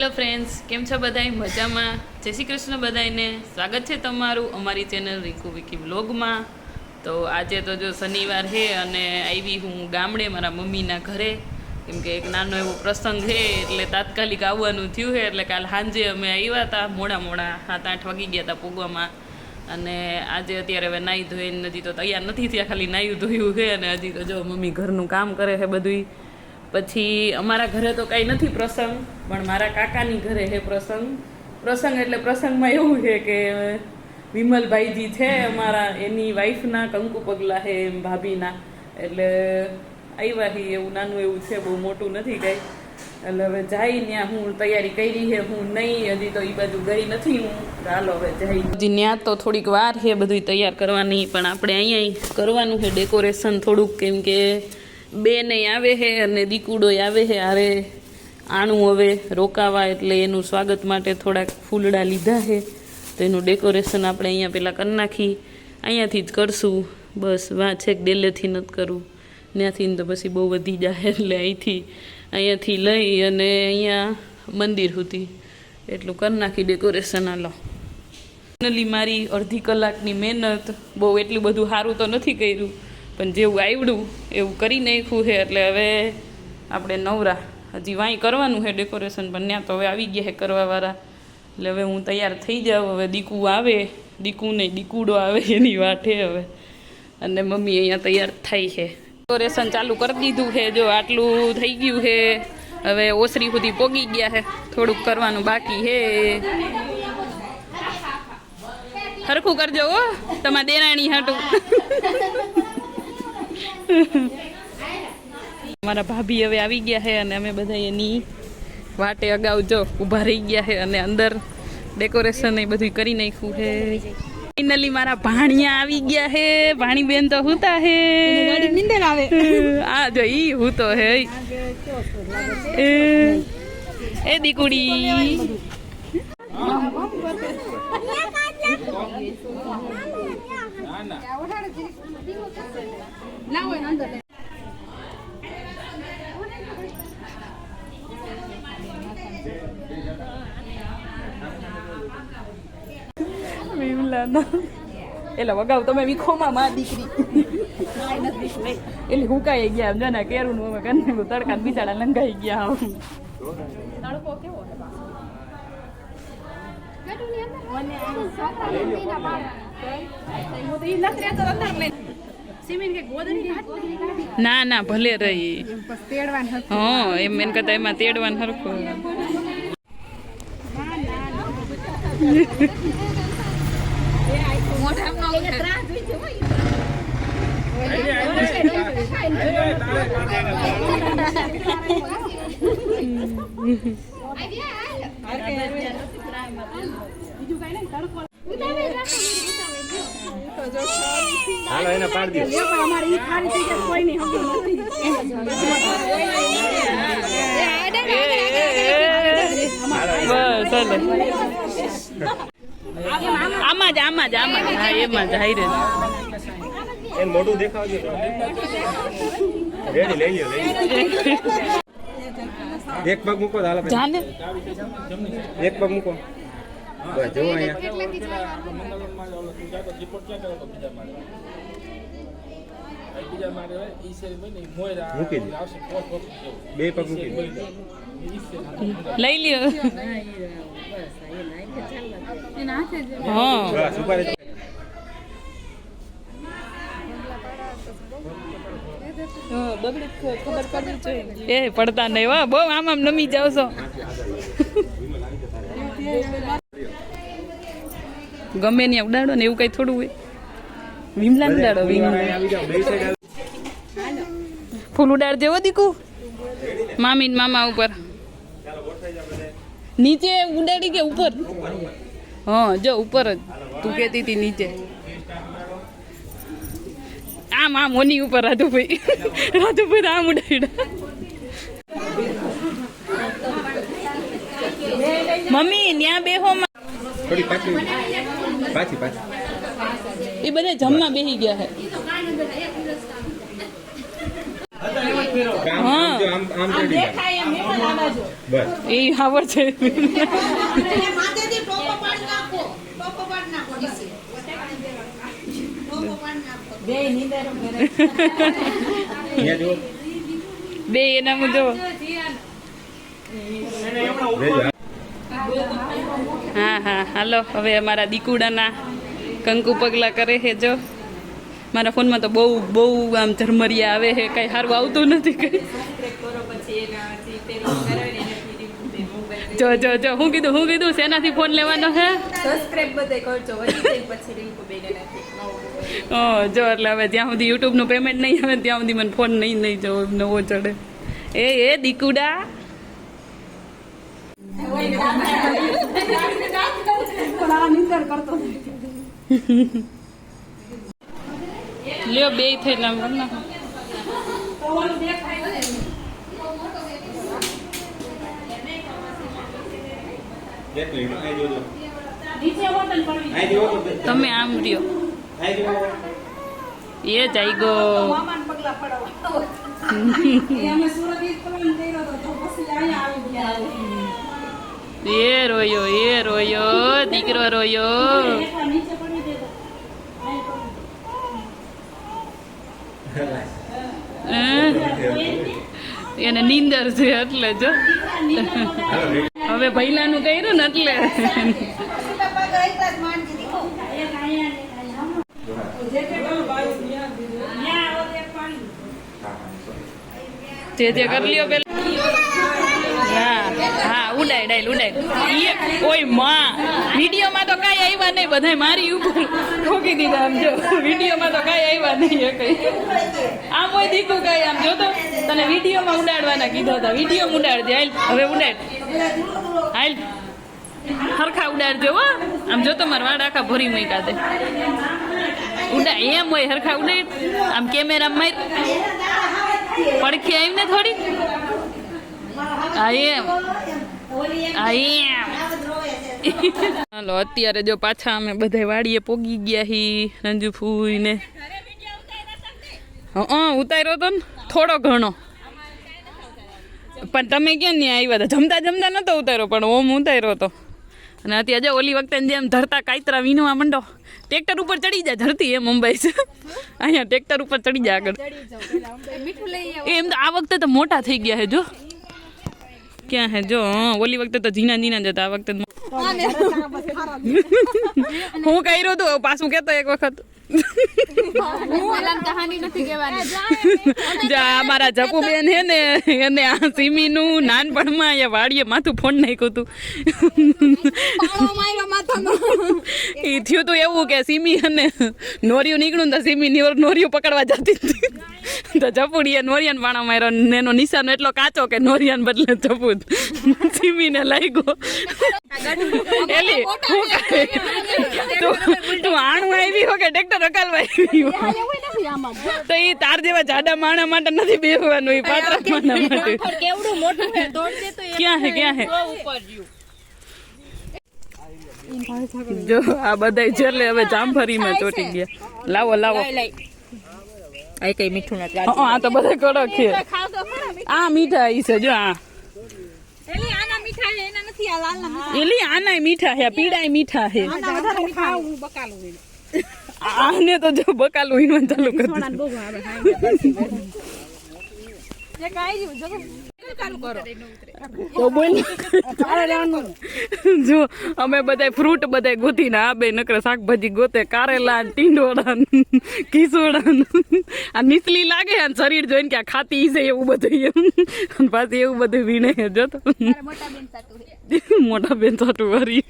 Hello friends કેમ છો બધાય? મજામાં? જય શ્રી કૃષ્ણ બધાયને. સ્વાગત છે તમારું અમારી ચેનલ રીકુ વિકી બ્લોગમાં તો આજે તો જો શનિવાર છે અને આવી હું ગામડે મારા મમ્મીના ઘરે. કેમ કે એક નાનો એવો પ્રસંગ છે, એટલે તાત્કાલિક આવવાનું થયું છે, એટલે કાલ સાંજે અમે આવ્યા હતા, મોડા મોડા, સાત આઠ વાગી ગયા હતા પૂગવામાં. અને આજે અત્યારે હવે નાહી ધોઈને હજી તો તૈયાર નથી થયા, ખાલી નાહી ધોયું છે અને હજી તો જો મમ્મી ઘરનું કામ કરે છે બધુંય. પછી અમારા ઘરે તો કાંઈ નથી પ્રસંગ, પણ મારા કાકાની ઘરે છે પ્રસંગ. પ્રસંગ એટલે પ્રસંગમાં એવું છે કે વિમલભાઈજી છે અમારા, એની વાઈફના કંકુ પગલા હે એમ ભાભીના. એટલે આવ્યા હી એવું નાનું એવું છે, બહુ મોટું નથી કાંઈ. એટલે હવે જાય ત્યાં હું તૈયારી કરી છે હું નહીં, હજી તો એ બાજુ ગઈ નથી હું. ચાલો હવે જાય. હજી ત્યાં તો થોડીક વાર છે બધું તૈયાર કરવાની, પણ આપણે અહીંયા કરવાનું છે ડેકોરેશન થોડુંક, કેમ કે બેને આવે છે અને દીકુડોય આવે છે આરે આણું હવે રોકાવા એટલે એનું સ્વાગત માટે થોડાક ફૂલડા લીધા છે તો એનું ડેકોરેશન આપણે અહીંયા પહેલાં કરી નાખી. અહીંયાથી જ કરશું. બસ વાં છેક ડેલેથી નથી કરવું ત્યાંથી તો પછી બહુ વધી જાય એટલે અહીંથી, અહીંયાથી લઈ અને અહીંયા મંદિર સુધી એટલું કરી નાખી ડેકોરેશન આલો ફાઇનલી મારી અડધી કલાકની મહેનત. બહુ એટલું બધું સારું તો નથી કર્યું. પણ જેવું આવડ્યું, એવું કરી નાખ્યું છે, એટલે હવે આપણે નવરા. હજી વાંય કરવાનું છે ડેકોરેશન પણ ત્યાં તો હવે આવી ગયા છે કરવાવાળા. એટલે હવે હું તૈયાર થઈ જાઉં, હવે દીકુ આવે. દીકુ નહીં દીકુડો આવે એની વાટે હવે. અને મમ્મી અહીંયા તૈયાર થાય છે. ડેકોરેશન ચાલુ કરી દીધું છે, જો આટલું થઈ ગયું છે. હવે ઓસરી સુધી પોગી ગયા છે. થોડુંક કરવાનું બાકી છે. સરખું કરજો તમારા દેરાણી હાટું. મારા ભાભી હવે આવી ગયા છે અને અમે બધા એની વાટે અગાઉ જો ઊભા રહી ગયા છે અને અંદર ડેકોરેશન એ બધું કરી નાખ્યું છે. ફાઇનલી મારા ભાણિયા આવી ગયા હે ભાણી બેન તો હુતા હે નિંદર આવે. આ જો ઈ હું તો હે એ દીકુડી. ના હોય અંદર એટલે વગાવ તમે વિખોમાં માં દીકરી એટલે હુકાઈ ગયા જો ને કેરું નું અમે કરીને તડકા બિચારા લંગાઈ ગયા આમ તડકો કેવો ના ના ભલે રહી એમ. હા એમ એને કરતા એમાં તેડવાનું હરખું મોઢામાં હાલો એને પાડી દો લ્યો પણ અમારે ઈ ખાલી થઈ જાય કોઈ નહીં હમણાં નથી. આમાં જ આમાં જ આમાં જ હા એમાં જ હાઈ રે એને મોઢું દેખાવજો રેડી લઈ લ્યો લઈ એક પગ મૂકો હાલો એક પગ મૂકો બસ જો અહીંયા. બે પગ મૂકી લઈ લ્યો. હા. બસ એ પડતા નહીં હો. બહુ આમ આમ નમી જાવ છો. ગમે ત્યાં ઉડાડો ને એવું કઈ થોડું હોય. વિમલા ઉડાડો ફૂલ ઉડાડ જેવો દીકુ. મામી ને મામા ઉપર. નીચે ઉડાડી કે ઉપર? હા જો ઉપર જ. તું કહેતી હતી નીચે. આમ આમ ઓની ઉપર રાજુભાઈ. રાજુભાઈ આમ ઉડાડ્યા. મમ્મી ત્યાં બેહો માં. થોડી પાછી પાછી પાછી. એ બધા જમવા બેસી ગયા છે એ આવડ છે માથેથી ટોપો પાડી નાખો ટોપો પાડી નાખો નીચે. ટોપો પાડી નાખો અહીંયા જુઓ. બે એના મુજો રેજો. હા હા હાલો હવે અમારા દીકુડાના કંકુ પગલા કરે છે જો. મારા ફોનમાં તો બહુ બહુ આમ ઝરમરિયા આવે છે કઈ સારું આવતું નથી કઈ. જો જો જો હું કીધું હું કીધું શેનાથી ફોન લેવાનો છે? સબસ્ક્રાઇબ બધે કરજો પછી રિંકુ બેને ઓ જો એટલે હવે જ્યાં સુધી યુટ્યુબનું પેમેન્ટ નહીં આવે ત્યાં સુધી મને ફોન નહીં નહીં જવો નવો ચડે. એ એ દીકુડા. લ્યો બે થઈ તો તમે આમ રહ્યો. એ જ આઈ ગો ગો એ રોયો એ રોયો દીકરો રોયો? એને નીંદર છે એટલે જો. હવે ભૈલાનું કર્યું ને એટલે. જે જે કરી લ્યો પેલા હા હા ઉડાય ડાયલ ઉડાય. ઈ ઓયમાં, વિડીયોમાં તો કાંઈ આવ્યા નહીં, બધાય મારી ઉપર ઠોકી દીધા આમ જો. વિડીયોમાં તો કાંઈ આવ્યા નહીં, એ કઈ. આમ હોય દીકું કાંઈ, આમ જો તો તને વિડીયોમાં ઉડાડવાના કીધા હતા. વીડિયો ઉડાડજે, હાલ, હવે ઉડાડ. હાલ, હરખા ઉડાડજો, હો. આમ જો તો મારા વાળ આખા ભરી મૂક્યા દે ઉડા એમ હોય હરખા ઉડાડ આમ કેમેરા માર. પડખી આવીને થોડી. હા, એમ. હાલો અત્યારે જો પાછા અમે બધા વાડીએ પોગી ગયા હી રંજુ ફૂઈ ને હા ઉતાર્યો તો ને થોડો ઘણો. પણ તમે ક્યાં નહીં આવ્યા હતા? જમતા જમતા નતો ઉતાર્યો પણ ઓમ ઉતાર્યો હતો અને અત્યારે જો ઓલી વખતે જેમ ધરતા કાયતરા વિનવા મંડો ટ્રેક્ટર ઉપર ચડી જાય ધરતી એ મુંબઈ છે. અહીંયા ટ્રેક્ટર ઉપર ચડી જાય આગળ. એમ તો આ વખતે તો મોટા થઈ ગયા છે જો. ક્યાં હે? જો ઓલી વખતે તો ઝીણા ઝીણા જતા આ વખતે હું હું રહ્યો તો? પાછું કેતો એક વખત. જા જપુબેન હે ને એને આ સિમીનું નાનપણમાં વાડીએ માથું ફોન નાખ્યું હતું માર્યો થયું તું એવું કે સીમી અને નોરિયું નીકળ્યું તો સીમી નોર- નોરિયું પકડવા જતી હતી. તો જપુડીએ નોરિયાન પાણા માર્યો ને એનો નિશાનો એટલો કાચો કે નોરિયાન બદલે જપુ સીમીને લાગ્યો. એલી હું તું આણું આવી હો કે ટ્રેક્ટર અકાલવા આવી તો એ તાર જેવા જાડા માણા માટે નથી બેહવાનું એ પાત્ર માણા માટે. કેવડું ક્યાં હે ક્યાં હે? જો આ બધા છેલ્લે હવે જામફળીમાં ચોટી ગયા. લાવો લાવો. આ કઈ મીઠું નથી હા આ તો બધા કડક છે. આ મીઠા આવી છે જો આ. એલી આના મીઠા હે એના નથી આ લાલના મીઠા. હે. આનાય મીઠા છે પીડાય મીઠા છે. આના વધારે મીઠા હું આને તો જો બકાલું ઈનું ચાલુ કરી જે કાઈ અમે બધા ફ્રૂટ બધા ગોતીને આ બે નકરે શાકભાજી ગોતે કારેલા ટીંડોળા કિસોડા આ નીચલી લાગે અને શરીર જોઈને કે આ ખાતી છે એવું બધું એમ. પાછી એવું બધું વીણે જો તો. મોટા બેન સાટુ વરી.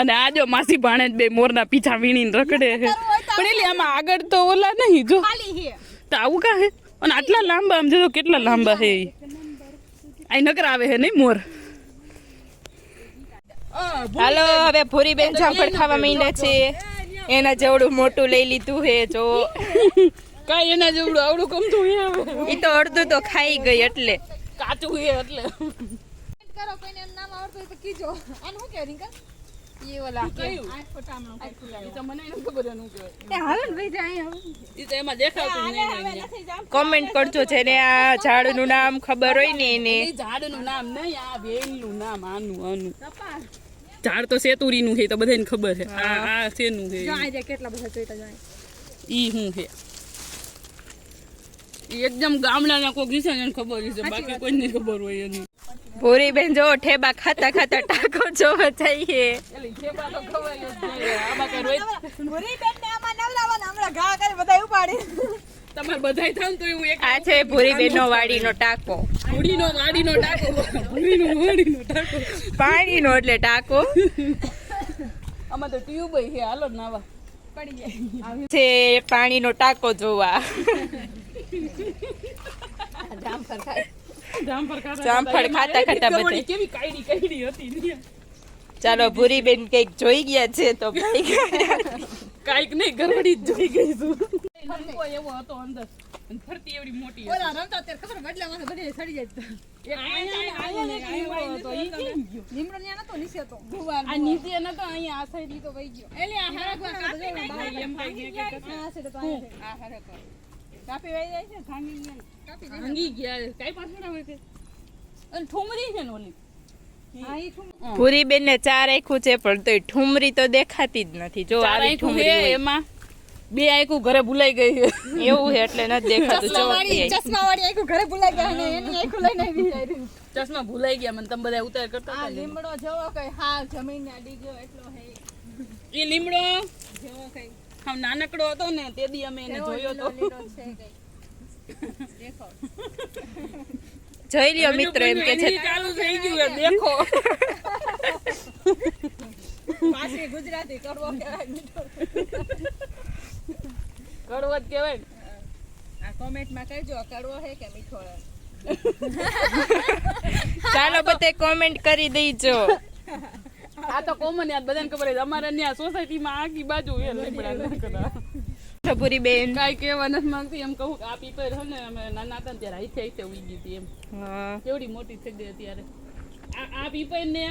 અને આજો માસી ભાણે બે મોરના પીછા વીણીને રખડે છે. પણ એટલે આમાં આગળ તો ઓલા નહીં જો. ખાલી તો આવું કા હે અને આટલા લાંબા આમ જોજો કેટલા લાંબા છે અહીં નકર આવે હે નહીં મોર? હાલો હવે ભૂરી બેન જામફળ ખાવા માંડ્યા છે. એના જેવડું મોટું લઈ લીધું હે જો. કાંઈ એના જેવડું આવડું કમતું હે. ઈ તો અડધું તો ખાઈ ગઈ એટલે. કાચું હે એટલે. કરો કોઈને નામ આવડતું હોય તો કીજો. આનું શું કે રિંકા કોમેન્ટ કરજો જેને આ ઝાડનું નામ ખબર હોય ને એને. ઝાડનું નામ નહીં આ વેલનું નામ આનું આનું. ઝાડ તો સેતુરીનું છે એ તો બધાને ખબર છે. આ આ શેનું છે? કેટલા બધા જોઈતા જાય. ઈ હું છે? એકદમ ગામડાના કોક છે ને એને ખબર છે બાકી કોઈને ખબર હોય એની. ભૂરી બેન જો ઠેબા ખાતા ખાતા ટાકો જોવા જઈએ. એલી થેપા તો ખવાય જ નહીં. આમાં કઈ રોજ ભૂરી બેન ને આમાં નવલાવાના હમણાં ઘા કરી બધા ઉપાડી. તમારે બધાય થાય ને તો એવું એક આ છે ભૂરી બેન નો વાડીનો ટાકો. ભૂડીનો વાડીનો ટાકો. ભૂડીનો વાડીનો ટાકો. પાણીનો એટલે ટાકો. આમાં તો ટ્યુબ છે. હાલો નાવા. પડી જાય છે પાણીનો ટાકો જોવા. જામફળ ખાતા જામફળ ખાતા ખાતા બધે. કેવી કાયડી કાયડી હતી ચાલો ભૂરી બેન કંઈક જોઈ ગયા છે તો ભાઈ કાંઈક નહીં ગરબડી જોઈ ગઈ છું. એવો હતો અંદર. ફરતી એવડી મોટી ઓલા રમતા ત્યારે ખબર બદલા માં બધે સડી જાય કાપી વાઈ જાય છે ભાંગી ગયા કાપી ભાંગી ગયા કઈ પાછળ ના હોય અને ઠુમરી છે ને ઓલી? ભૂરી બેન ને ચાર આખું છે પણ તોય ઠુમરી તો દેખાતી જ નથી. જો આ આવી ઠુમરી એમાં. બે આંખું ઘરે ભૂલાઈ ગઈ એવું છે એટલે નથી દેખાતું. ચશ્મા વાળી આખું ઘરે ભૂલાઈ ગયા ને એની આખું લઈને આવી જાય. ચશ્મા ભૂલાઈ ગયા મને તમે બધા ઉતાર કરતા આ લીમડો જેવો કઈ હા જમીન ના ગયો એટલો હે. એ લીમડો? જેવો કઈ. આમ નાનકડો હતો ને તે દી અમે એને જોયો તો. જોઈ લ્યો મિત્ર એમ કે છે. ચાલુ થઈ ગયું છે, દેખો. પાછી ગુજરાતી કરવો કહેવાય મીઠો. કડવો જ કહેવાય. આ કોમેન્ટમાં કહેજો કડવો હે કે મીઠો હે? ચાલો બધે કોમેન્ટ કરી દેજો. આ તો કોમન યાદ બધાને ખબર છે. અમારે ત્યાં સોસાયટીમાં આખી બાજુ એ લીમડા. ભૂરી બેન કાંઈ કહેવા નથી માંગતી એમ કહું આ પીપર છે ને અમે નાના હતા ત્યારે હાઈથે હાઈથે ઉઈ ગઈ હતી એમ. કેવડી મોટી થઈ ગઈ અત્યારે. આ આ પીપર ને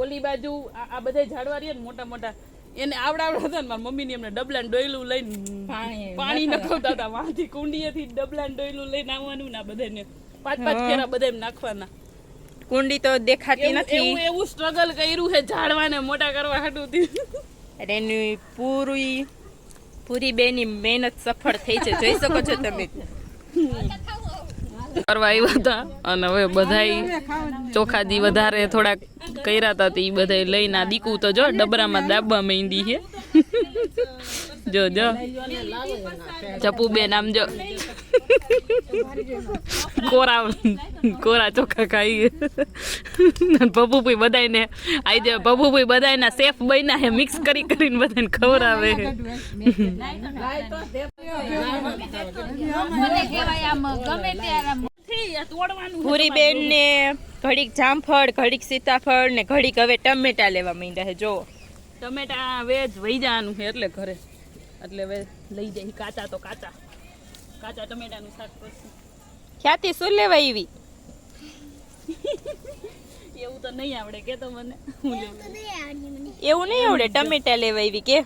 ઓલી બાજુ આ આ બધા ઝાડવા રહ્યા ને મોટા મોટા. એને આવડાવડા હતા ને મારી મમ્મીની એમને ડબલા ડોયલું લઈને પાણી પાણી નખવતા હતા. વાંથી કુંડીએથી ડબલા ડોયલું લઈને આવવાનું ના બધાને પાંચ પાંચ કેરા બધા નાખવાના. કુંડી તો દેખાતી નથી. એવું સ્ટ્રગલ કર્યું છે ઝાડવાને મોટા કરવા હાટું અરે એની પૂરી પૂરી બેની મહેનત સફળ થઈ છે. જોઈ શકો છો તમે. કરવા આવ્યા હતા અને હવે બધાય ચોખાજી વધારે થોડાક કર્યા હતા તે બધા લઈને આ દીકું તો જો ડબરામાં દાબવા માંડી છે. જો જો. ચપુ બેન આમ જો. કોરા કોરા ચોખા ખાઈ પપ્પુભાઈ બધાને આજે પપ્પુભાઈ બધાના સેફ બન્યા હે મિક્સ કરી કરીને બધાને ખવડાવે પૂરી બેન ને ઘડીક જામફળ ઘડીક સીતાફળ ને ઘડીક હવે ટમેટા લેવા માંડ્યા છે જો ટમેટા વેજ વહી જવાનું છે એટલે ઘરે. એટલે લઈ જાય કાચા તો કાચા. કાચા ટમેટાનું શાક કરશું. ખ્યાતિ શું લેવા આવી? એવું તો નહીં આવડે કે તો મને. હું લેવું? એવું નહીં આવડે ટમેટા લેવા આવી કે?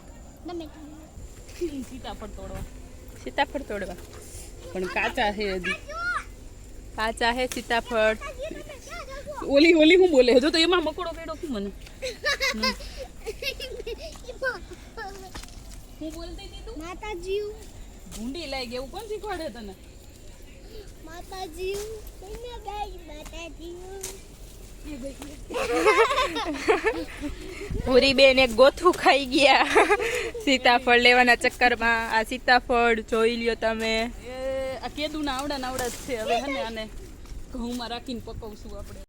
સીતાફળ તોડવા. સીતાફળ તોડવા. પણ કાચા છે હજી. કાચા છે સીતાફળ. ઓલી ઓલી હું બોલે? જો તો એમાં મકોડો પેડો શું મને? હું બોલતી હતી તું? માતાજી. ભૂંડી લાઈ ગઈ એવું કોણ શીખવાડે તને? માતાજી માતાજી બેન એક ગોથું ખાઈ ગયા. સીતાફળ લેવાના ચક્કરમાં. આ સીતાફળ જોઈ લ્યો તમે. એ આ કેદુના આવડા નાવડા જ છે. હવે હે ને આને ઘઉંમાં રાખીને પકવશું આપણે.